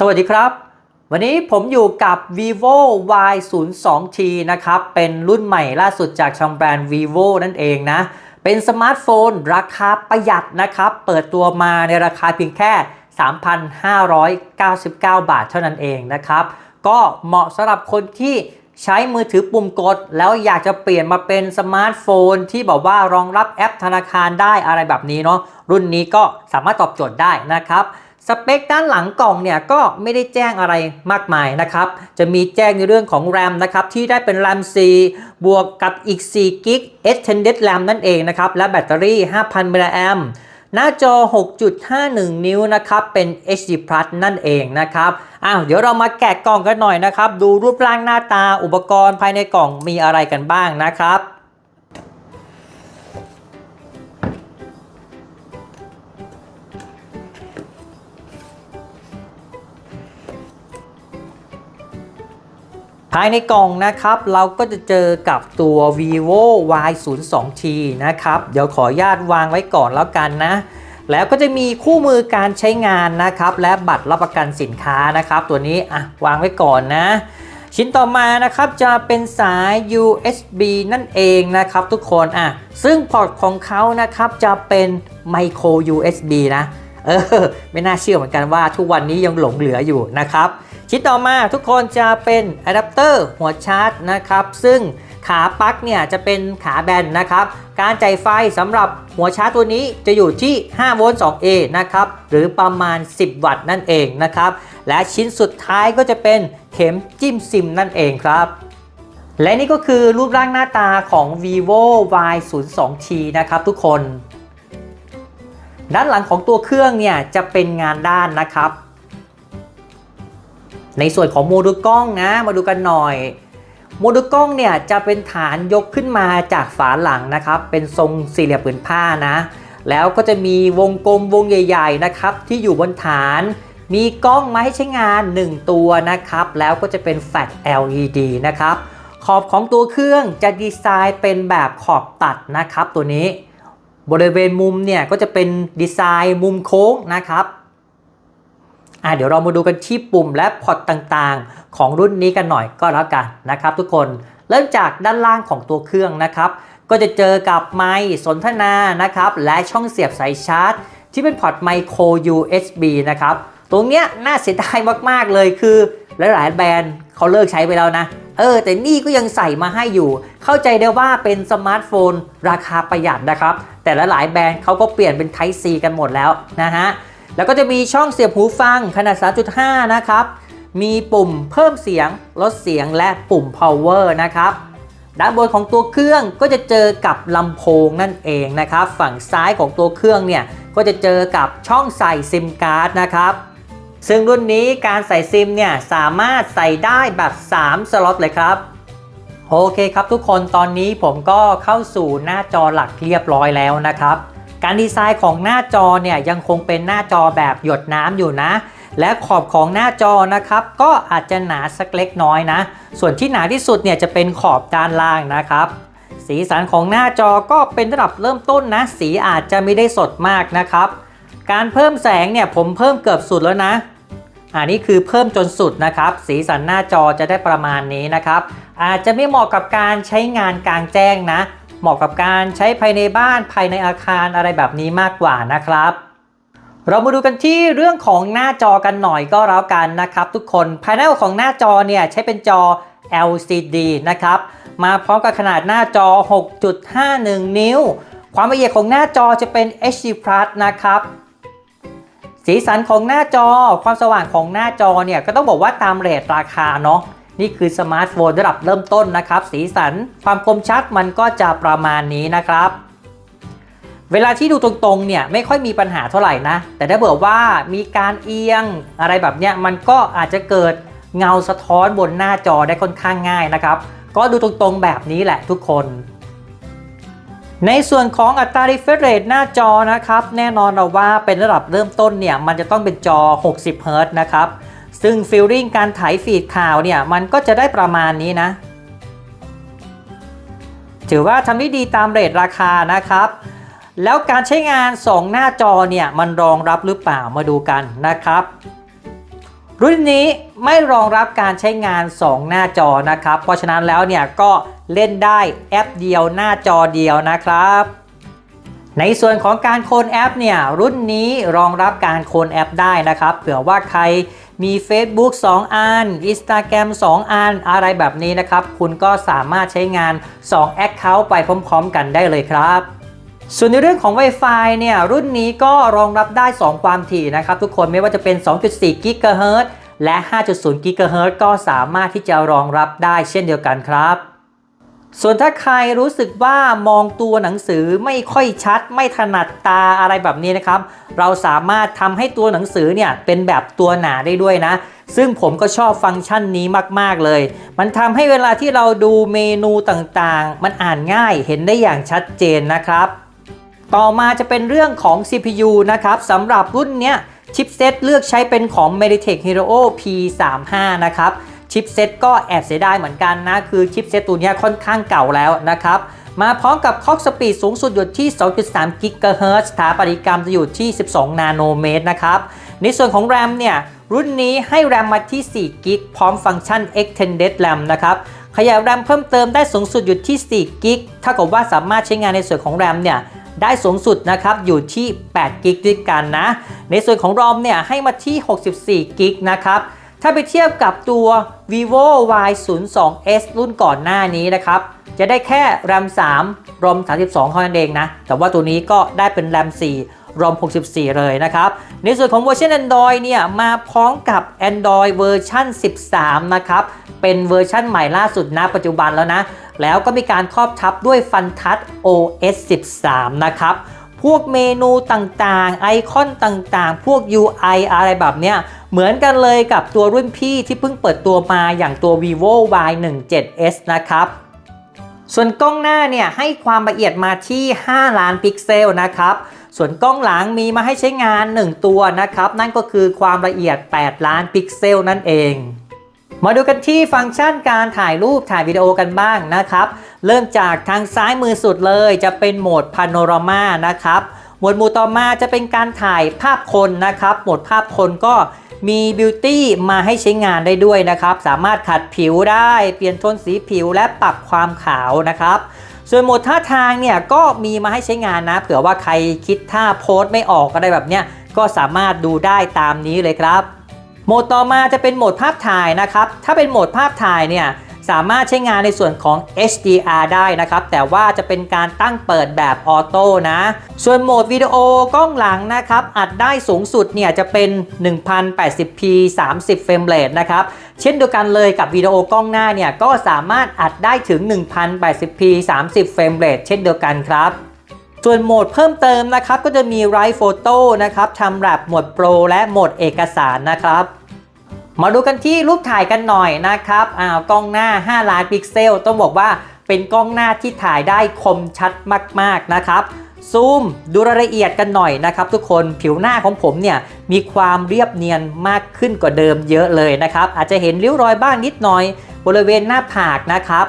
สวัสดีครับ วันนี้ผมอยู่กับ vivo y 0 2 t นะครับ เป็นรุ่นใหม่ล่าสุดจากทางแบรนด์ vivo นั่นเองนะ เป็นสมาร์ทโฟน ราคาประหยัดนะครับ เปิดตัวมาในราคาเพียงแค่ 3,599 บาทเท่านั้นเองนะครับ ก็เหมาะสำหรับคนที่ใช้มือถือปุ่มกด แล้วอยากจะเปลี่ยนมาเป็นสมาร์ทโฟน ที่บอกว่ารองรับแอปธนาคารได้อะไรแบบนี้เนาะรุ่นนี้ก็สามารถตอบโจทย์ได้นะครับ สเปคด้านหลังกล่องเนี่ยก็ไม่ได้แจ้งอะไรมากมายนะครับ จะมีแจ้งในเรื่องของ RAM นะครับที่ได้เป็น RAM 4 บวกกับอีก4 g b extended RAM นั่นเองนะครับ และแบตเตอรี่ 5,000มิลลิแอมหน้าจอ 6.51 นิ้วนะครับ เป็น HD Plus นั่นเองนะครับ อ้าว เดี๋ยวเรามาแกะกล่องกันหน่อยนะครับ ดูรูปร่างหน้าตาอุปกรณ์ภายในกล่องมีอะไรกันบ้างนะครับ ภายในกล่องนะครับเราก็จะเจอกับตัว vivo y 0 2 t นะครับเดี๋ยวขออนุญาตวางไว้ก่อนแล้วกันนะแล้วก็จะมีคู่มือการใช้งานนะครับ และบัตรรับประกันสินค้านะครับ ตัวนี้อะวางไว้ก่อนนะ ชิ้นต่อมานะครับจะเป็นสาย USB นั่นเองนะครับทุกคนอะซึ่งพอร์ตของเขานะครับจะเป็น micro USB นะ เออไม่น่าเชื่อเหมือนกันว่าทุกวันนี้ยังหลงเหลืออยู่นะครับ ชิ้นต่อมาทุกคนจะเป็นอะแดปเตอร์หัวชาร์จนะครับ ซึ่งขาปลั๊กเนี่ยจะเป็นขาแบนนะครับ การจ่ายไฟสำหรับหัวชาร์จตัวนี้จะอยู่ที่ 5 โวลต์ 2A นะครับ หรือประมาณ 10 วัตต์นั่นเองนะครับ และชิ้นสุดท้ายก็จะเป็นเข็มจิ้มซิมนั่นเองครับและนี่ก็คือรูปร่างหน้าตาของ vivo y 0 2 t นะครับทุกคน ด้านหลังของตัวเครื่องเนี่ยจะเป็นงานด้านนะครับ ในส่วนของโมดูลกล้องนะมาดูกันหน่อย โมดูลกล้องเนี่ยจะเป็นฐานยกขึ้นมาจากฝาหลังนะครับ เป็นทรงสี่เหลี่ยมผืนผ้านะ แล้วก็จะมีวงกลมวงใหญ่ ๆนะครับ ที่อยู่บนฐานมีกล้องมาให้ใช้งาน 1 ตัวนะครับ แล้วก็จะเป็นแฟลช LED นะครับ ขอบของตัวเครื่องจะดีไซน์เป็นแบบขอบตัดนะครับตัวนี้ บริเวณมุมเนี่ยก็จะเป็นดีไซน์มุมโค้งนะครับอะเดี๋ยวเรามาดูกันที่ปุ่มและพอร์ตต่างๆ ของรุ่นนี้กันหน่อยก็แล้วกันนะครับ ทุกคนเริ่มจากด้านล่างของตัวเครื่องนะครับ ก็จะเจอกับไมค์สนทนานะครับ และช่องเสียบสายชาร์จ ที่เป็นพอร์ตไมโคร USB นะครับ ตรงเนี้ยน่าเสียดายมากๆเลยคือ หลายๆแบรนด์เขาเลิกใช้ไปแล้วนะ เออ แต่นี่ก็ยังใส่มาให้อยู่ เข้าใจได้ว่าเป็นสมาร์ทโฟน ราคาประหยัดนะครับ แต่ละหลายแบรนด์เขาก็เปลี่ยนเป็น Type C กันหมดแล้วนะฮะ แล้วก็จะมีช่องเสียบหูฟังขนาด 3.5 นะครับ มีปุ่มเพิ่มเสียง ลดเสียงและปุ่ม power นะครับ ด้านบนของตัวเครื่องก็จะเจอกับลำโพงนั่นเองนะครับ ฝั่งซ้ายของตัวเครื่องเนี่ยก็จะเจอกับช่องใส่ซิมการ์ดนะครับซึ่งรุ่นนี้การใส่ซิมเนี่ยสามารถใส่ได้แบบ 3 สล็อตเลยครับ โอเคครับทุกคนตอนนี้ผมก็เข้าสู่หน้าจอหลักเรียบร้อยแล้วนะครับ การดีไซน์ของหน้าจอเนี่ยยังคงเป็นหน้าจอแบบหยดน้ำอยู่นะ และขอบของหน้าจอนะครับ ก็อาจจะหนาสักเล็กน้อยนะ ส่วนที่หนาที่สุดเนี่ยจะเป็นขอบด้านล่างนะครับ สีสันของหน้าจอก็เป็นระดับเริ่มต้นนะ สีอาจจะไม่ได้สดมากนะครับ การเพิ่มแสงเนี่ยผมเพิ่มเกือบสุดแล้วนะ อันนี้คือเพิ่มจนสุดนะครับ สีสันหน้าจอจะได้ประมาณนี้นะครับ อาจจะไม่เหมาะกับการใช้งานกลางแจ้งนะ เหมาะกับการใช้ภายในบ้านภายในอาคารอะไรแบบนี้มากกว่านะครับเรามาดูกันที่เรื่องของหน้าจอกันหน่อยก็แล้วกันนะครับ ทุกคนภายในของหน้าจอเนี่ยใช้เป็นจอ LCD นะครับ มาพร้อมกับขนาดหน้าจอ 6.51 นิ้ว ความละเอียดของหน้าจอจะเป็น HD Plus นะครับ สีสันของหน้าจอความสว่างของหน้าจอเนี่ยก็ต้องบอกว่าตามเรทราคาเนาะนี่คือสมาร์ทโฟนระดับเริ่มต้นนะครับ สีสันความคมชัดมันก็จะประมาณนี้นะครับ เวลาที่ดูตรงๆเนี่ยไม่ค่อยมีปัญหาเท่าไหร่นะ แต่ถ้าเกิดว่ามีการเอียงอะไรแบบเนี้ยมันก็อาจจะเกิดเงาสะท้อนบนหน้าจอได้ค่อนข้างง่ายนะครับ ก็ดูตรงๆแบบนี้แหละทุกคน ในส่วนของอัตรา refresh rate หน้าจอนะครับ แน่นอนเราว่าเป็นระดับเริ่มต้นเนี่ย มันจะต้องเป็นจอ 60 Hz นะครับ ซึ่งฟิลลิ่งการถ่ายฟีดข่าวเนี่ย มันก็จะได้ประมาณนี้นะ ถือว่าทำได้ดีตามเรทราคานะครับ แล้วการใช้งาน 2 หน้าจอเนี่ย มันรองรับหรือเปล่ามาดูกันนะครับ รุ่นนี้ไม่รองรับการใช้งาน 2 หน้าจอนะครับ เพราะฉะนั้นแล้วเนี่ยก็เล่นได้แอปเดียวหน้าจอเดียวนะครับ ในส่วนของการโคลนแอปเนี่ยรุ่นนี้รองรับการโคลนแอปได้นะครับ เผื่อว่าใครมี Facebook 2 อัน Instagram 2 อัน อะไรแบบนี้นะครับ คุณก็สามารถใช้งาน 2 Account ไปพร้อม ๆ กันได้เลยครับ ส่วนในเรื่องของ Wi-Fi เนี่ยรุ่นนี้ก็รองรับได้ 2 ความถี่นะครับ ทุกคนไม่ว่าจะเป็น 2.4 GHz และ 5.0 GHz ก็สามารถที่จะรองรับได้เช่นเดียวกันครับ ส่วนถ้าใครรู้สึกว่ามองตัวหนังสือไม่ค่อยชัด ไม่ถนัดตาอะไรแบบนี้นะครับ เราสามารถทำให้ตัวหนังสือเนี่ยเป็นแบบตัวหนาได้ด้วยนะ ซึ่งผมก็ชอบฟังก์ชันนี้มาก ๆ เลย มันทำให้เวลาที่เราดูเมนูต่างๆ มันอ่านง่ายเห็นได้อย่างชัดเจนนะครับ ต่อมาจะเป็นเรื่องของ CPU นะครับสำหรับรุ่นเนี้ยชิปเซตเลือกใช้เป็นของ Mediatek Helio P35 นะครับชิปเซตก็แอบเสียดายเหมือนกันนะ คือชิปเซตตัวนี้ค่อนข้างเก่าแล้วนะครับ มาพร้อมกับคล็อกสปีดสูงสุดอยู่ที่ 2.3 GHz สถาปัตยกรรมจะอยู่ที่ 12 นาโนเมตรนะครับ ในส่วนของ RAM เนี่ย รุ่นนี้ให้ RAM มาที่ 4 g b พร้อมฟังก์ชัน Extended RAM นะครับ ขยาย RAM เพิ่มเติมได้สูงสุดอยู่ที่ 4 g b เท่ากับว่าสามารถใช้งานในส่วนของ RAM เนี่ย ได้สูงสุดนะครับอยู่ที่8กิกด้วยกันนะ ในส่วนของ ROM เนี่ยให้มาที่64กิกนะครับถ้าไปเทียบกับตัว vivo y02s รุ่นก่อนหน้านี้นะครับจะได้แค่ RAM 3 ROM 32เท่านั้นเองนะแต่ว่าตัวนี้ก็ได้เป็น RAM 4 ROM 64 เลยนะครับ ในส่วนของเวอร์ชัน Android เนี่ย มาพร้อมกับ Android เวอร์ชัน13 นะครับ เป็นเวอร์ชันใหม่ล่าสุดณปัจจุบันแล้วนะ แล้วก็มีการครอบทับด้วยฟันทัช OS 13 นะครับ พวกเมนูต่างๆ ไอคอนต่างๆ พวก UI อะไรแบบเนี้ยเหมือนกันเลยกับตัวรุ่นพี่ที่เพิ่งเปิดตัวมาอย่างตัว vivo y17s นะครับ ส่วนกล้องหน้าเนี่ยให้ความละเอียดมาที่ 5 ล้านพิกเซลนะครับ ส่วนกล้องหลังมีมาให้ใช้งาน 1 ตัวนะครับ นั่นก็คือความละเอียด 8 ล้านพิกเซลนั่นเอง มาดูกันที่ฟังก์ชันการถ่ายรูปถ่ายวิดีโอกันบ้างนะครับ เริ่มจากทางซ้ายมือสุดเลยจะเป็นโหมดพาโนรามานะครับหมวดหมู่ต่อมาจะเป็นการถ่ายภาพคนนะครับโหมดภาพคนก็มีบิวตี้มาให้ใช้งานได้ด้วยนะครับ สามารถขัดผิวได้ เปลี่ยนโทนสีผิวและปรับความขาวนะครับ ส่วนโหมดท่าทางเนี่ยก็มีมาให้ใช้งานนะ เผื่อว่าใครคิดท่าโพสไม่ออกอะไรแบบเนี้ยก็สามารถดูได้ตามนี้เลยครับ โหมดต่อมาจะเป็นโหมดภาพถ่ายนะครับ ถ้าเป็นโหมดภาพถ่ายเนี่ย สามารถใช้งานในส่วนของ HDR ได้นะครับ แต่ว่าจะเป็นการตั้งเปิดแบบออโต้นะ ส่วนโหมดวิดีโอกล้องหลังนะครับ อัดได้สูงสุดเนี่ยจะเป็น 1080p 30 เฟรมเรทนะครับ เช่นเดียวกันเลยกับวิดีโอกล้องหน้าเนี่ย ก็สามารถอัดได้ถึง 1080p 30 เฟรมเรทเช่นเดียวกันครับส่วนโหมดเพิ่มเติมนะครับ ก็จะมี Write Photo นะครับทำแบบโหมด Pro และโหมดเอกสารนะครับ มาดูกันที่รูปถ่ายกันหน่อยนะครับอ้าวกล้องหน้า 5 ล้านพิกเซล ต้องบอกว่าเป็นกล้องหน้าที่ถ่ายได้คมชัดมาก ๆ นะครับ ซูมดูรายละเอียดกันหน่อยนะครับ ทุกคนผิวหน้าของผมเนี่ยมีความเรียบเนียนมากขึ้นกว่าเดิมเยอะเลยนะครับ อาจจะเห็นริ้วรอยบ้างนิดหน่อย บริเวณหน้าผากนะครับ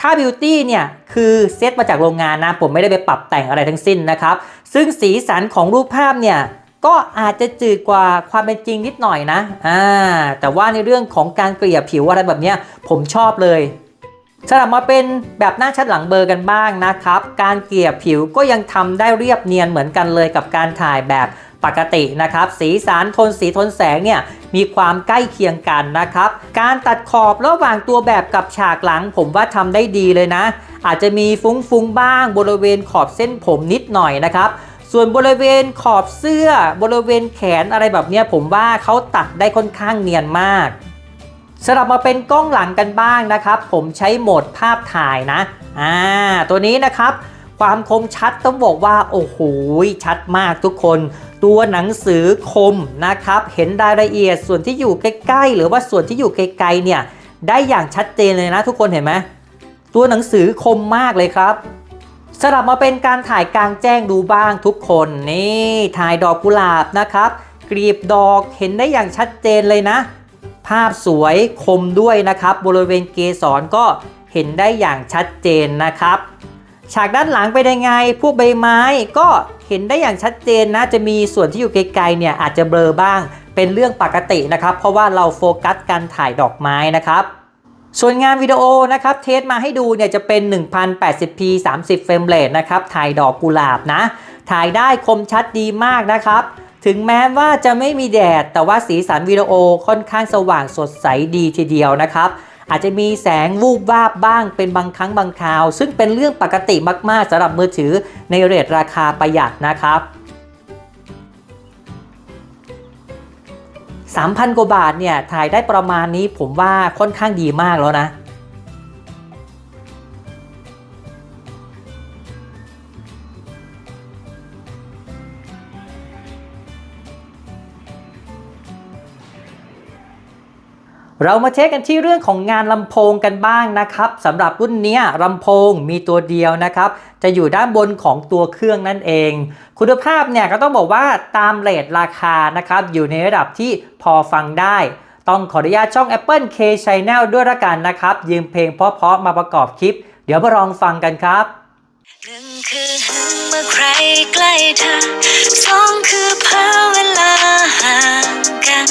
ค่าบิวตี้เนี่ยคือเซตมาจากโรงงานนะ ผมไม่ได้ไปปรับแต่งอะไรทั้งสิ้นนะครับ ซึ่งสีสันของรูปภาพเนี่ย ก็อาจจะจืดกว่าความเป็นจริงนิดหน่อยนะอ่าแต่ว่าในเรื่องของการเกลี่ยผิวอะไรแบบเนี้ยผมชอบเลยสลับมาเป็นแบบหน้าชัดหลังเบอร์กันบ้างนะครับ การเกลี่ยผิวก็ยังทำได้เรียบเนียนเหมือนกันเลยกับการถ่ายแบบปกตินะครับ สีสันโทนสีโทนแสงเนี่ยมีความใกล้เคียงกันนะครับ การตัดขอบระหว่างตัวแบบกับฉากหลังผมว่าทำได้ดีเลยนะ อาจจะมีฟุ้งๆบ้างบริเวณขอบเส้นผมนิดหน่อยนะครับ ส่วนบริเวณขอบเสื้อบริเวณแขนอะไรแบบนี้ผมว่าเขาตัดได้ค่อนข้างเนียนมากสลับมาเป็นกล้องหลังกันบ้างนะครับ ผมใช้โหมดภาพถ่ายนะอ่าตัวนี้นะครับ ความคมชัดต้องบอกว่าโอ้โหชัดมากทุกคน ตัวหนังสือคมนะครับ เห็นรายละเอียดส่วนที่อยู่ใกล้ๆ หรือว่าส่วนที่อยู่ไกลๆเนี่ยได้อย่างชัดเจนเลยนะทุกคนเห็นไหมตัวหนังสือคมมากเลยครับ สลับมาเป็นการถ่ายกลางแจ้งดูบ้างทุกคนนี่ถ่ายดอกกุหลาบนะครับกลีบดอกเห็นได้อย่างชัดเจนเลยนะ ภาพสวยคมด้วยนะครับ บริเวณเกสรก็เห็นได้อย่างชัดเจนนะครับ ฉากด้านหลังเป็นยังไง พวกใบไม้ก็เห็นได้อย่างชัดเจนนะ จะมีส่วนที่อยู่ไกลๆเนี่ยอาจจะเบลอบ้าง เป็นเรื่องปกตินะครับ เพราะว่าเราโฟกัสการถ่ายดอกไม้นะครับ ส่วนงานวิดีโอนะครับเทสมาให้ดูเนี่ยจะเป็น 1080p 30 เฟรมเรทนะครับถ่ายดอกกุหลาบนะ ถ่ายได้คมชัดดีมากนะครับ ถึงแม้ว่าจะไม่มีแดด แต่ว่าสีสันวิดีโอค่อนข้างสว่างสดใสดีทีเดียวนะครับอาจจะมีแสงวูบวาบบ้างเป็นบางครั้งบางคราว ซึ่งเป็นเรื่องปกติมากๆสำหรับมือถือในเรทราคาประหยัดนะครับ 3,000 กว่าบาทเนี่ยถ่ายได้ประมาณนี้ผมว่าค่อนข้างดีมากแล้วนะ เรามาเช็คกันที่เรื่องของงานลำโพงกันบ้างนะครับสำหรับรุ่นนี้ลำโพงมีตัวเดียวนะครับ จะอยู่ด้านบนของตัวเครื่องนั่นเอง คุณภาพเนี่ยก็ต้องบอกว่าตามเรทราคานะครับ อยู่ในระดับที่พอฟังได้ ต้องขออนุญาตช่อง Apple K Channel ด้วยละกันนะครับ ยืมเพลงเพราะๆมาประกอบคลิป เดี๋ยวมาลองฟังกันครับหนึ่งคือหึงเมื่อใครใกล้เธอสองคือเพอเวลาห่างกัน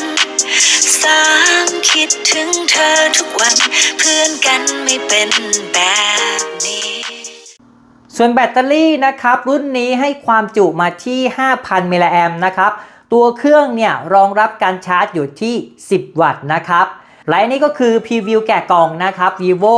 สาม คิดถึงเธอทุกวัน เพื่อนกันไม่เป็นแบบนี้ ส่วนแบตเตอรี่นะครับ รุ่นนี้ให้ความจุมาที่ 5,000 มิลลิแอมนะครับ ตัวเครื่องเนี่ยรองรับการชาร์จอยู่ที่ 10 วัตต์นะครับและนนี้ก็คือพรีวิวแกะกล่องนะครับ vivo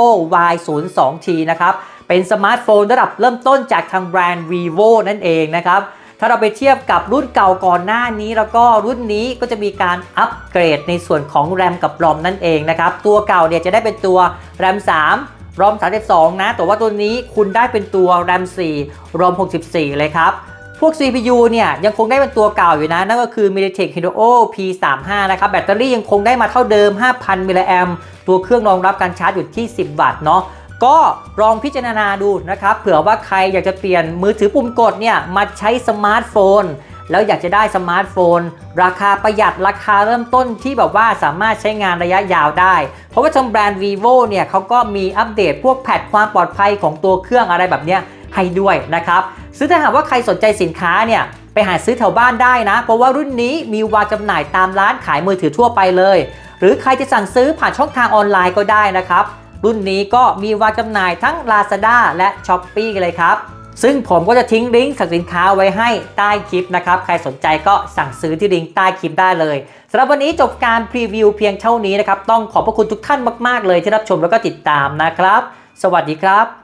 y 0 2 t นะครับ เป็นสมาร์ทโฟนระดับเริ่มต้นจากทางแบรนด์ vivo นั่นเองนะครับ ถ้าเราไปเทียบกับรุ่นเก่าก่อนหน้านี้แล้วก็รุ่นนี้ก็จะมีการอัปเกรดในส่วนของแรมกับรอมนั่นเองนะครับตัวเก่าเนี่ยจะได้เป็นตัวแรม 3รอม 32 นะ แต่ว่าตัวนี้คุณได้เป็นตัว RAM 4รอม64 เลยครับ พวก CPU เนี่ยยังคงได้เป็นตัวเก่าอยู่นะ นั่นก็คือ MediaTek Helio P35 นะครับ แบตเตอรี่ยังคงได้มาเท่าเดิม 5,000 มิลลิแอมตัวเครื่องรองรับการชาร์จอยู่ที่ 10 วัตต์เนาะ ก็ลองพิจารณาดูนะครับ เผื่อว่าใครอยากจะเปลี่ยนมือถือปุ่มกดเนี่ยมาใช้สมาร์ทโฟน แล้วอยากจะได้สมาร์ทโฟน ราคาประหยัดราคาเริ่มต้นที่แบบว่าสามารถใช้งานระยะยาวได้ เพราะว่าทางแบรนด์ vivo เนี่ยเขาก็มีอัปเดตพวกแพทความปลอดภัยของตัวเครื่องอะไรแบบเนี้ยให้ด้วยนะครับซึ่งถ้าหากว่าใครสนใจสินค้าเนี่ยไปหาซื้อแถวบ้านได้นะ เพราะว่ารุ่นนี้มีวางจำหน่ายตามร้านขายมือถือทั่วไปเลย หรือใครจะสั่งซื้อผ่านช่องทางออนไลน์ก็ได้นะครับ รุ่นนี้ก็มีวางจำหน่ายทั้ง Lazada และ s h อ p e e เลยครับ ซึ่งผมก็จะทิ้งลิงก์สั่งสินค้าไว้ให้ใต้คลิปนะครับ ใครสนใจก็สั่งซื้อที่ลิงก์ใต้คลิปได้เลยสำหรับวันนี้จบการพรีวิวเพียงเท่านี้นะครับ ต้องขอบพระคุณทุกท่านมาก ๆ เลยที่รับชมแล้วก็ติดตามนะครับ สวัสดีครับ